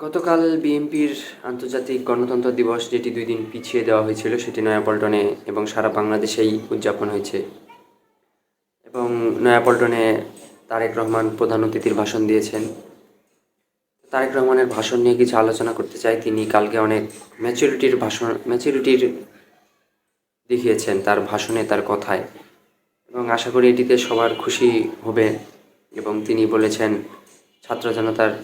গতকাল বিএনপির আন্তর্জাতিক গণতন্ত্র দিবস, যেটি দুই দিন পিছিয়ে দেওয়া হয়েছিল, সেটি নয়াপল্টনে এবং সারা বাংলাদেশেই উদযাপন হয়েছে। এবং নয়াপল্টনে তারেক রহমান প্রধান অতিথির ভাষণ দিয়েছেন। তারেক রহমানের ভাষণ নিয়ে কিছু আলোচনা করতে চাই। তিনি কালকে অনেক ম্যাচুরিটির ভাষণ, ম্যাচুরিটির দেখিয়েছেন তার ভাষণে, তার কথায়। এবং আশা করি এটিতে সবার খুশি হবে। এবং তিনি বলেছেন, ছাত্র জনতার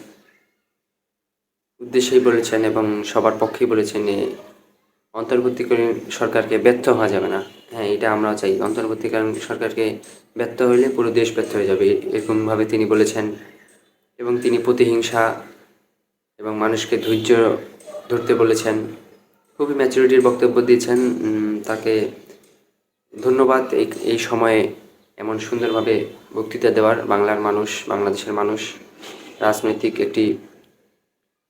উদ্দেশ্যেই বলেছেন এবং সবার পক্ষেই বলেছেন অন্তর্বর্তীকালীন সরকারকে ব্যর্থ হওয়া যাবে না। হ্যাঁ এটা আমরাও চাই। অন্তর্বর্তীকালীন সরকারকে ব্যর্থ হইলে পুরো দেশ ব্যর্থ হয়ে যাবে, এরকমভাবে তিনি বলেছেন। এবং তিনি প্রতিহিংসা এবং মানুষকে ধৈর্য ধরতে বলেছেন। খুবই ম্যাচুরিটির বক্তব্য দিয়েছেন। তাকে ধন্যবাদ এই এই সময়ে এমন সুন্দরভাবে বক্তৃতা দেওয়ার বাংলার মানুষ, বাংলাদেশের মানুষ। রাজনৈতিক একটি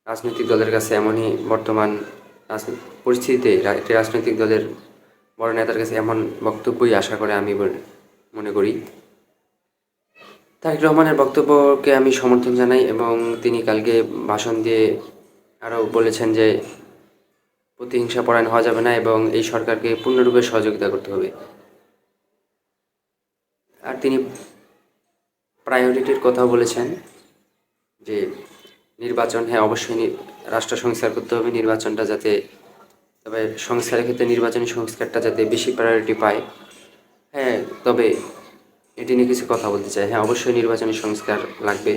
রাজনৈতিক দলের কাছে এমনই বর্তমান পরিস্থিতিতে একটি রাজনৈতিক দলের বড় নেতার কাছে এমন বক্তব্যই আশা করে আমি মনে করি। তারেক রহমানের বক্তব্যকে আমি সমর্থন জানাই এবং তিনি কালকে ভাষণ দিয়ে আরও বলেছেন যে প্রতিহিংসা পরায়ণ হওয়া যাবে না এবং এই সরকারকে পূর্ণরূপে সহযোগিতা করতে হবে। আর তিনি প্রায়োরিটির কথাও বলেছেন যে নির্বাচন হ্যাঁ অবশ্যই রাষ্ট্র সংস্কার করতে হবে, নির্বাচনটা যাতে তবে সংস্কারের ক্ষেত্রে নির্বাচনী সংস্কারটা যাতে বেশি প্রায়োরিটি পায়। হ্যাঁ তবে এটি নিয়ে কিছু কথা বলতে চাই। হ্যাঁ অবশ্যই নির্বাচনী সংস্কার লাগবে,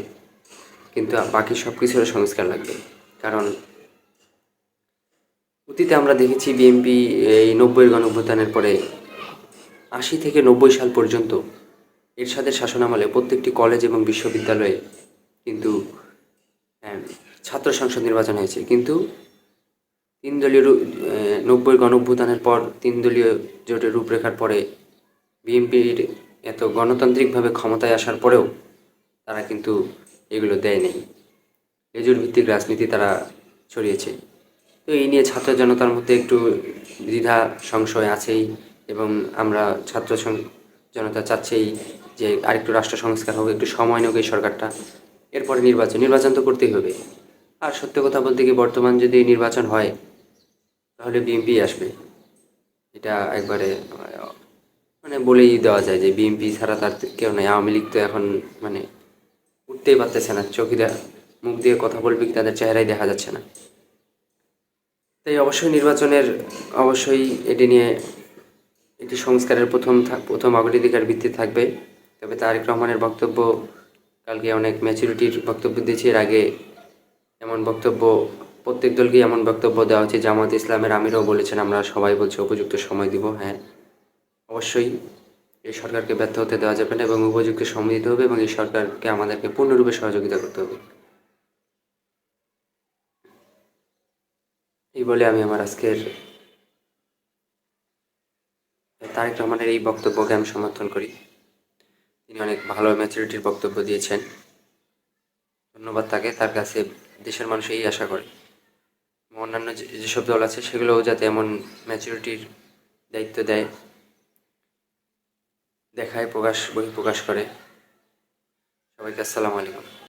কিন্তু বাকি সব কিছুরও সংস্কার লাগবে। কারণ অতীতে আমরা দেখেছি বিএনপি এই নব্বইয়ের গণঅভ্যুত্থানের পরে আশি থেকে নব্বই সাল পর্যন্ত এরশাদের শাসনামলে প্রত্যেকটি কলেজ এবং বিশ্ববিদ্যালয়ে কিন্তু ছাত্র সংসদ নির্বাচন হয়েছে। কিন্তু তিন দলীয় নব্বই গণঅভ্যুত্থানের পর তিন দলীয় জোটের রূপরেখার পরে বিএনপির এত গণতান্ত্রিকভাবে ক্ষমতায় আসার পরেও তারা কিন্তু এগুলো দেয় নেই। লেজুর ভিত্তিক রাজনীতি তারা ছড়িয়েছে। তো এই নিয়ে ছাত্র জনতার মধ্যে একটু দ্বিধা, সংশয় আছেই এবং আমরা ছাত্র জনতা চাচ্ছেই যে আরেকটু রাষ্ট্র সংস্কার হোক, একটু সময় নেওক এই সরকারটা। এরপরে নির্বাচন নির্বাচন তো করতেই হবে। আর সত্য কথা বলতে কি বর্তমান যদি নির্বাচন হয়, তাহলে বিএনপি আসবে। এটা একবারে মানে বলেই দেওয়া যায় যে বিএনপি ছাড়া তার কেউ নেই। আওয়ামী লীগ তো এখন মানে উঠতেই পারতেছে না। চোখে মুখ দিয়ে কথা বলবে কি তাদের চেহারাই দেখা যাচ্ছে না। তাই অবশ্যই নির্বাচনের, অবশ্যই এটি নিয়ে এটি সংস্কারের প্রথম প্রথম অগ্রাধিকার ভিত্তি থাকবে। তবে তারেক রহমানের বক্তব্য, কালকে অনেক ম্যাচুরিটির বক্তব্য দিয়েছে। এর আগে এমন বক্তব্য, প্রত্যেক দলকে এমন বক্তব্য দেওয়া হচ্ছে জামাত ইসলামের আমিরও বলেছেন, আমরা সবাই বলছি উপযুক্ত সময় দিব হ্যাঁ। অবশ্যই এই সরকারকে ব্যর্থ হতে দেওয়া যাবে না এবং উপযুক্ত সময় দিতে হবে এবং এই সরকারকে আমাদেরকে পূর্ণরূপে সহযোগিতা করতে হবে। এই বলে আমি আমার আজকের তারেক রহমানের এই বক্তব্যকে আমি সমর্থন করি। তিনি অনেক ভালো ম্যাচুরিটির বক্তব্য দিয়েছেন। ধন্যবাদ তাকে, তার কাছে দেশের মানুষ এই আশা করে। অন্যান্য যেসব দল আছে, সেগুলোও যাতে এমন ম্যাচুরিটির দায়িত্ব দেয়, দেখায়, প্রকাশ বহি প্রকাশ করে। সবাইকে আসসালামু আলাইকুম।